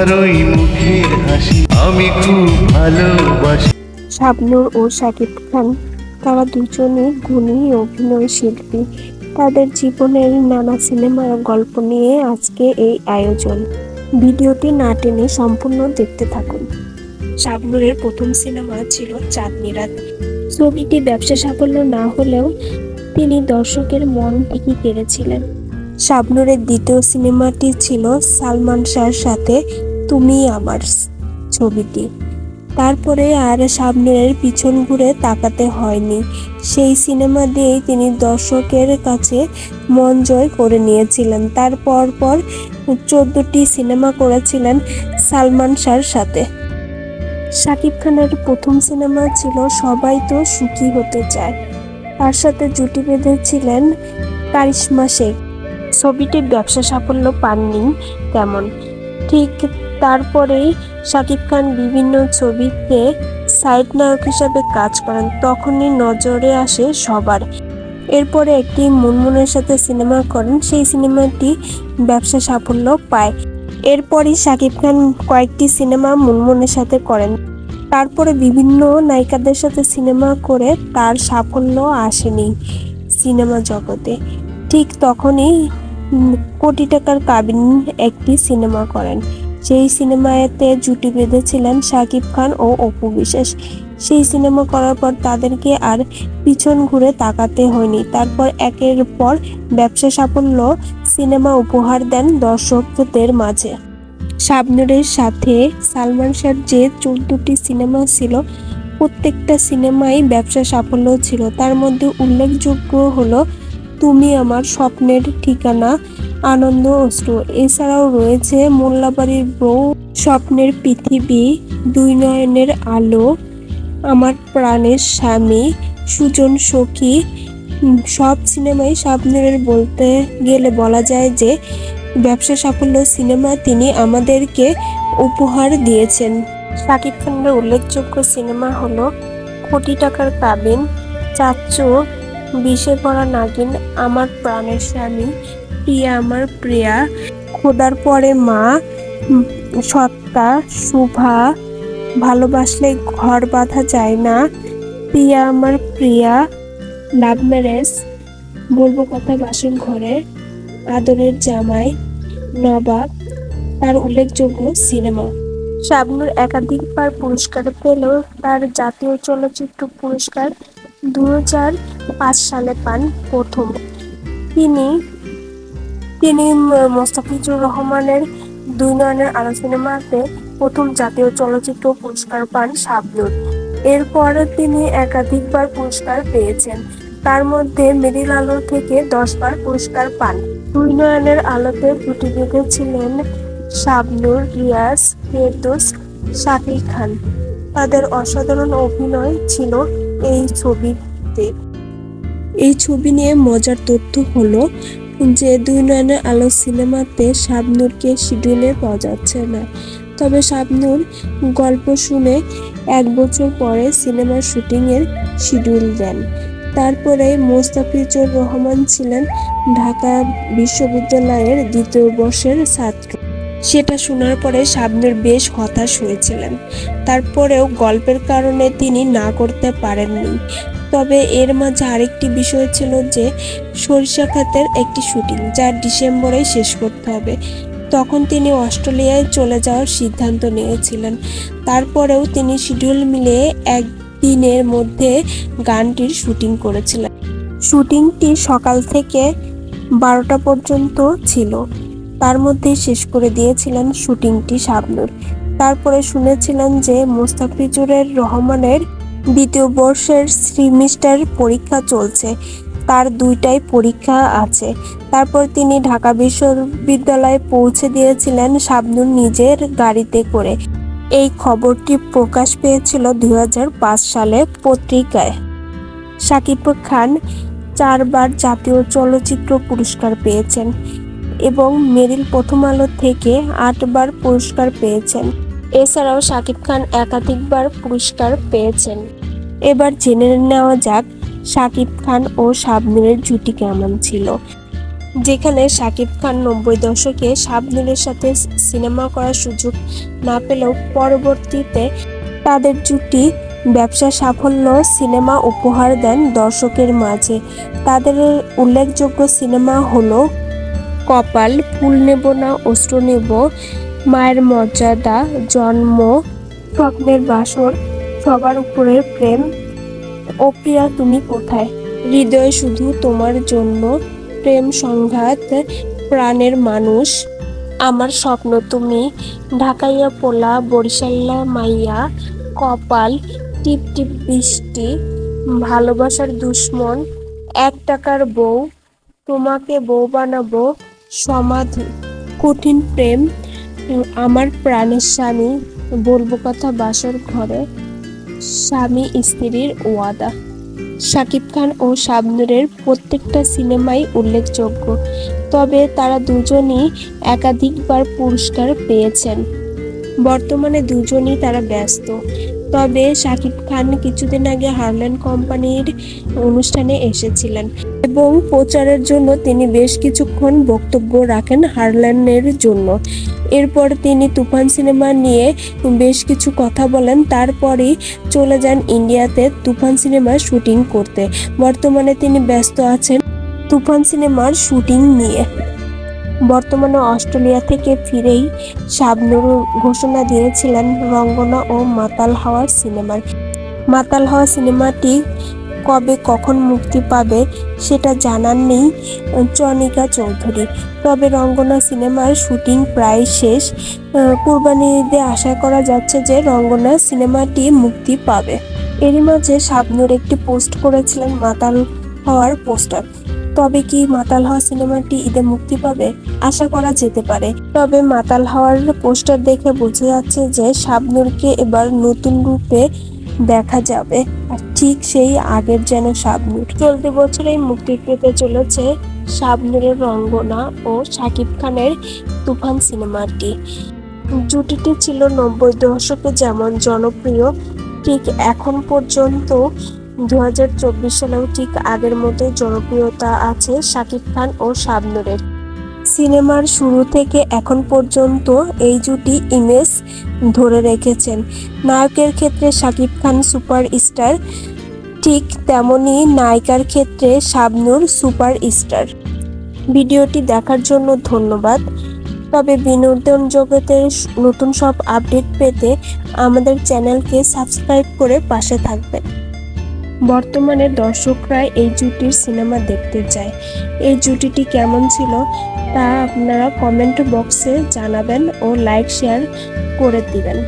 তোমার মুখের হাসি। আমি খুব ভালোবাসি। শাবনূর ও শাকিব খান, তারা দুজনই গুণী অভিনয় শিল্পী। তাদের জীবনের নানা সিনেমার গল্প নিয়ে আজকে এই আয়োজন। ভিডিওটি না টেনে সম্পূর্ণ দেখতে থাকুন। শাবনূরের প্রথম সিনেমা ছিল চাঁদনি রাত। ছবিটি ব্যবসা সাফল্য না হলেও তিনি দর্শকের মন ঠিকই কেড়েছিলেন। শাবনূরের দ্বিতীয় সিনেমাটি ছিল সালমান শাহর সাথে তুমি আমার ছবিটি। তারপরে আর সামনের পিছন ঘুরে তাকাতে হয়নি। সেই সিনেমা দিয়েই তিনি দর্শকের কাছে মন জয় করে নিয়েছিলেন। তারপর পর চোদ্দটি সিনেমা করেছিলেন সালমান শাহর সাথে। শাকিব খানের প্রথম সিনেমা ছিল সবাই তো সুখী হতে চায়। তার সাথে জুটি বেঁধেছিলেন কারিশ্মা শেখ। ছবিটির ব্যবসা সাফল্য পাননি তেমন। ঠিক তারপরেই শাকিব খান বিভিন্ন ছবিতে সাইড নায়ক হিসাবে কাজ করেন। তখনই নজরে আসে সবার। এরপরে একটি মুনমুনের সাথে সিনেমা করেন, সেই সিনেমাটি ব্যবসা সাফল্য পায়। এরপরই শাকিব খান কয়েকটি সিনেমা মুনমুনের সাথে করেন। তারপরে বিভিন্ন নায়িকাদের সাথে সিনেমা করে তার সাফল্য আসেনি সিনেমা জগতে। ঠিক তখনই কোটি টাকার কাবিন একটি সিনেমা করেন। সেই সিনেমাতে জুটি বেঁধেছিলেন শাকিব খান ও অপু বিশ্বাস, সেই সিনেমা করার পর তাদেরকে আর পিছন ঘুরে তাকাতে হয়নি। তারপর একের পর ব্যবসা সাফল্য সিনেমা উপহার দেন দর্শকদের মাঝে। শাবনুরের সাথে সালমান শাহর যে চোদ্দটি সিনেমা ছিল, প্রত্যেকটা সিনেমাই ব্যবসা সাফল্য ছিল। তার মধ্যে উল্লেখযোগ্য হলো তুমি আমার স্বপ্নের ঠিকানা, আনন্দ অশ্রু এছাড়াও রয়েছে মোল্লাবাড়ির বউ, স্বপ্নের পৃথিবী, দুই নয়নের আলো, আমার প্রাণের স্বামী, সুজন সখী। সব সিনেমাই শাবনুরের বলতে গেলে বলা যায় যে, ব্যবসা সাফল্য সিনেমা তিনি আমাদেরকে উপহার দিয়েছেন। শাকিব খানের উল্লেখযোগ্য সিনেমা হলো, কোটি টাকার কাবিন, চাচ্চু বিষে ভরা নাগিন, আমার প্রাণের স্বামী, প্রিয়া আমার প্রিয়া, খোদার পরে মা সত্তা, শুভা, ভালোবাসলে ঘর বাঁধা যায় না, প্রিয়া আমার প্রিয়া, লাভ ম্যারেজ, বলব কথা বাসন ঘরে, আদরের জামাই, নবাব, তার উল্লেখযোগ্য সিনেমা। শাবনুর একাধিকবার পুরস্কার পেলেও তার জাতীয় চলচ্চিত্র পুরস্কার দু পাঁচ সালে পান প্রথম। তিনি তিনি মোস্তাফিজুর রহমানের দুই নয়নের আলো সিনেমাতে প্রথম জাতীয় চলচ্চিত্র পুরস্কার পান শাবনুর। এরপর তিনি একাধিকবার পুরস্কার পেয়েছেন। তার মধ্যে মেরিল আলো থেকে দশবার পুরস্কার পান। দুই নয়নের আলোতে জুটি বেঁধেছিলেন শাবনুর, রিয়াজ, ফেরদৌস, শাকিল খান। তাদের অসাধারণ অভিনয় ছিল এই ছবিতে, এই ছবি নিয়ে মজার তথ্য হলো যে দুই নয়নের আলো সিনেমাতে শাবনূরকে শিডিউলে পাওয়া যাচ্ছে না। তবে শাবনুর গল্প শুনে এক বছর পরে সিনেমার শুটিংয়ের শিডিউল দেন। তারপরে মোস্তাফিজুর রহমান ছিলেন ঢাকা বিশ্ববিদ্যালয়ের দ্বিতীয় বর্ষের ছাত্র। সেটা শোনার পরে শাবনূর বেশ হতাশ হয়েছিলেন। তারপরেও গল্পের কারণে তিনি না করতে পারেননি। তবে এর মাঝে আরেকটি বিষয় ছিল যে, সরিষা খাতের একটি শুটিং যা ডিসেম্বরে শেষ করতে হবে। তখন তিনি অস্ট্রেলিয়ায় চলে যাওয়ার সিদ্ধান্ত নিয়েছিলেন। তারপরেও তিনি শিডিউল মিলিয়ে একদিনের মধ্যে গানটির শুটিং করেছিলেন। শুটিংটি সকাল থেকে বারোটা পর্যন্ত ছিল। তার মধ্যে শেষ করে দিয়েছিলেন শুটিংটি শাবনুর তারপরে শুনেছিলেন যে মোস্তাফিজুরের রহমানের দ্বিতীয় বর্ষের সেমিস্টার পরীক্ষা চলছে। তার দুইটাই পরীক্ষা আছে। তারপর তিনি ঢাকা বিশ্ববিদ্যালয়ে পৌঁছে দিয়েছিলেন শাবনুর নিজের গাড়িতে করে। এই খবরটি প্রকাশ পেয়েছিল দুই হাজার পাঁচ সালে পত্রিকায়। শাকিব খান চারবার জাতীয় চলচ্চিত্র পুরস্কার পেয়েছেন। এবং মেরিল প্রথম আলো থেকে আটবার পুরস্কার পেয়েছেন। এছাড়াও শাকিব খান একাধিকবার পুরস্কার পেয়েছেন। এবার জেনে নেওয়া যাক শাকিব খান ও শাবনূরের জুটি কেমন ছিল। যেখানে শাকিব খান নব্বই দশকে শাবনুরের সাথে সিনেমা করার সুযোগ না পেলেও পরবর্তীতে তাদের জুটি ব্যবসা সাফল্য সিনেমা উপহার দেন দর্শকের মাঝে। তাদের উল্লেখযোগ্য সিনেমা হলো কপাল, ফুল নেব না অস্ত্র নেব, মায়ের মর্যাদা, জন্ম, স্বপ্নের বাসর, সবার উপরের প্রেম। ও প্রিয়া, তুমি কোথায়? হৃদয় শুধু তোমার জন্য, প্রেম সংঘাত, প্রাণের মানুষ। আমার স্বপ্ন তুমি, ঢাকাইয়া পোলা, বরিশাল্লা মাইয়া, কপাল, টিপ টিপ বৃষ্টি, ভালোবাসার দুশ্মন, এক টাকার বউ, তোমাকে বউ বানাবো সমাধি, কঠিন প্রেম আমার প্রাণের স্বামী, বলব কথা বাসর ঘরে, স্বামী স্ত্রীর ওয়াদা। শাকিব খান ও শাবনুরের প্রত্যেকটা সিনেমাই উল্লেখযোগ্য, তবে তারা দুজনই একাধিকবার পুরস্কার পেয়েছেন। বর্তমানে দুজনই তারা ব্যস্ত। তবে শাকিব খান কিছুদিন আগে হারল্যান্ড কোম্পানির অনুষ্ঠানে এসেছিলেন এবং প্রচারের জন্য তিনি বেশ কিছুক্ষণ বক্তব্য রাখেন হারল্যান্ডের জন্য। এরপর তিনি তুফান সিনেমা নিয়ে বেশ কিছু কথা বলেন, তারপরই চলে যান ইন্ডিয়াতে তুফান সিনেমার শুটিং করতে। বর্তমানে তিনি ব্যস্ত আছেন তুফান সিনেমার শুটিং নিয়ে। বর্তমানে অস্ট্রেলিয়া থেকে ফিরেই শাবনুর ঘোষণা দিয়েছিলেন রঙ্গনা ও মাতাল হাওয়ার সিনেমার মাতাল হাওয়া সিনেমাটি কবে কখন মুক্তি পাবে সেটা জানান নেই চনিকা চৌধুরী। তবে রঙ্গনা সিনেমার শুটিং প্রায় শেষ। কুরবানি ঈদে আশা করা যাচ্ছে যে রঙ্গনা সিনেমাটি মুক্তি পাবে। এরই মাঝে শাবনুর একটি পোস্ট করেছিলেন মাতাল হওয়ার পোস্টার। তবে কি মাতাল হওয়া সিনেমাটি ঈদে মুক্তি পাবে? আশা করা যেতে পারে। তবে মাতাল হওয়ার পোস্টার দেখে বোঝা যাচ্ছে যে শাবনুরকে এবার নতুন রূপে দেখা যাবে। আর ঠিক সেই আগের যেন শাবনুর। চলতি বছরেই মুক্তি পেতে চলেছে শাবনুরের রঙ্গনা ও শাকিব খানের তুফান সিনেমাটি। জুটিটি ছিল নব্বই দশকে যেমন জনপ্রিয়, ঠিক এখন পর্যন্ত দু হাজার চব্বিশ সালেও ঠিক আগের মতোই জনপ্রিয়তা আছে শাকিব খান ও শাবনুরের। সিনেমার শুরু থেকে এখন পর্যন্ত এই জুটি ইমেজ ধরে রেখেছেন। নায়কের ক্ষেত্রে শাকিব খান সুপার স্টার ঠিক তেমনি নায়িকার ক্ষেত্রে শাবনুর সুপার স্টার ভিডিওটি দেখার জন্য ধন্যবাদ। তবে বিনোদন জগতের নতুন সব আপডেট পেতে আমাদের চ্যানেলকে সাবস্ক্রাইব করে পাশে থাকবেন। বর্তমানে দর্শকরা এই জুটির সিনেমা দেখতে চায় এই জুটিটি কেমন ছিল তা আপনারা কমেন্ট বক্সে জানাবেন ও লাইক শেয়ার করে দিবেন।